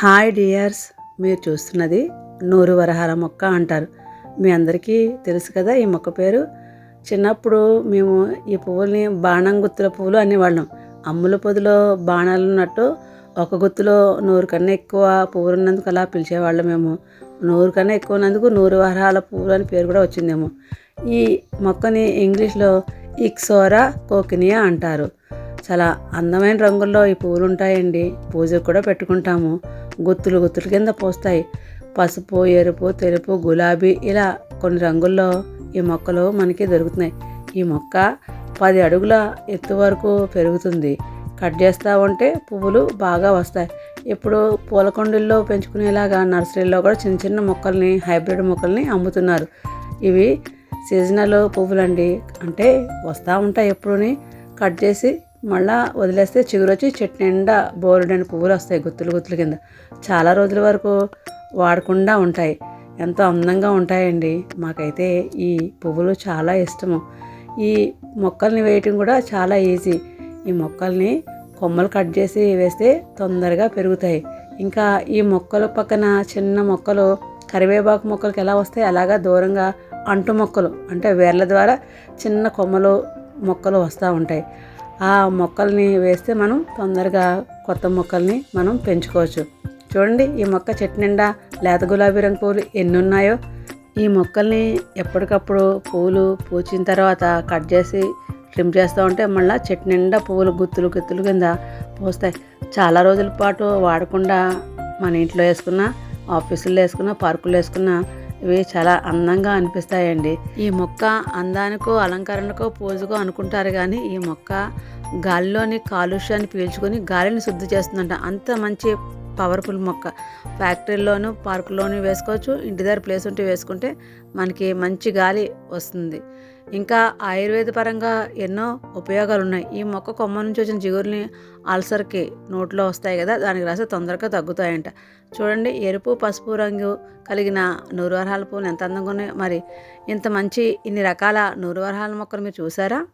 Hi dears మీరు చూస్తున్నది నూరు వరహాల మొక్క అంటారు. మీ అందరికీ తెలుసు కదా ఈ మొక్క పేరు. చిన్నప్పుడు మేము ఈ పువ్వుల్ని బాణం గుత్తుల పువ్వులు అనేవాళ్ళం. అమ్ముల పొదిలో బాణాలు ఉన్నట్టు ఒక గుత్తులో నూరు కన్నా ఎక్కువ పువ్వులు ఉన్నందుకు అలా పిలిచేవాళ్ళం మేము. నూరు కన్నా ఎక్కువ ఉన్నందుకు నూరు వరహాల పువ్వులు అని పేరు కూడా వచ్చిందేమో. ఈ మొక్కని ఇంగ్లీష్లో ఇక్సోరా కోకినియా అంటారు. చాలా అందమైన రంగుల్లో ఈ పువ్వులు ఉంటాయండి పూజకు కూడా పెట్టుకుంటాము. గుత్తులు గుత్తుల కింద పోస్తాయి. పసుపు ఎరుపు తెలుపు గులాబీ ఇలా కొన్ని రంగుల్లో ఈ మొక్కలు మనకి దొరుకుతున్నాయి. ఈ మొక్క పది అడుగుల ఎత్తు వరకు పెరుగుతుంది. కట్ చేస్తూ ఉంటే పువ్వులు బాగా వస్తాయి. ఇప్పుడు పూల కుండీల్లో పెంచుకునేలాగా నర్సరీలో కూడా చిన్న చిన్న మొక్కల్ని హైబ్రిడ్ మొక్కల్ని అమ్ముతున్నారు. ఇవి సీజనల్ పువ్వులండి. అంటే వస్తూ ఉంటాయి ఎప్పుడూని. కట్ చేసి మళ్ళా వదిలేస్తే చిగురొచ్చి చెట్టు నిండా బోరుడని పువ్వులు వస్తాయి గుత్తులు గుత్తుల కింద. చాలా రోజుల వరకు వాడకుండా ఉంటాయి. ఎంతో అందంగా ఉంటాయండి. మాకైతే ఈ పువ్వులు చాలా ఇష్టము. ఈ మొక్కల్ని వేయటం కూడా చాలా ఈజీ. ఈ మొక్కల్ని కొమ్మలు కట్ చేసి వేస్తే తొందరగా పెరుగుతాయి. ఇంకా ఈ మొక్కల పక్కన చిన్న మొక్కలు కరివేపాకు మొక్కలకి ఎలా వస్తాయి? అలాగా దూరంగా అంటు మొక్కలు అంటే వేర్ల ద్వారా చిన్న కొమ్మలు మొక్కలు వస్తూ ఉంటాయి. ఆ మొక్కల్ని వేస్తే మనం తొందరగా కొత్త మొక్కల్ని మనం పెంచుకోవచ్చు. చూడండి ఈ మొక్క చెట్టు నిండా లేత గులాబీ రంగు పూలు ఎన్ని ఉన్నాయో ఈ మొక్కల్ని ఎప్పటికప్పుడు పూలు పూచిన తర్వాత కట్ చేసి ట్రిమ్ చేస్తూ ఉంటే మళ్ళీ చెట్టు నిండా పువ్వులు గుత్తులు గుత్తులు కింద పోస్తాయి. చాలా రోజుల పాటు వాడకుండా మన ఇంట్లో వేసుకున్న ఆఫీసుల్లో వేసుకున్న పార్కుల్లో వేసుకున్న ఇవి చాలా అందంగా అనిపిస్తాయండి. ఈ మొక్క అందానికో అలంకరణకో పూజకో అనుకుంటారు కానీ ఈ మొక్క గాలిలోని కాలుష్యాన్ని పీల్చుకొని గాలిని శుద్ధి చేస్తుందంట. అంత మంచి పవర్ఫుల్ మొక్క. ఫ్యాక్టరీలోను పార్కులోను వేసుకోవచ్చు. ఇంటి దగ్గర ప్లేస్ ఉంటే వేసుకుంటే మనకి మంచి గాలి వస్తుంది. ఇంకా ఆయుర్వేద పరంగా ఎన్నో ఉపయోగాలు ఉన్నాయి. ఈ మొక్క కొమ్మ నుంచి వచ్చిన జిగురుని అల్సర్కి నోట్లో వస్తాయి కదా దానికి రాసి తొందరగా తగ్గుతాయంట. చూడండి ఎరుపు పసుపు రంగు కలిగిన నూరువరహాల పువ్వులు ఎంత అందంగా ఉన్నాయి. మరి ఇంత మంచి ఇన్ని రకాల నూరువరహాల మొక్కలు మీరు చూసారా?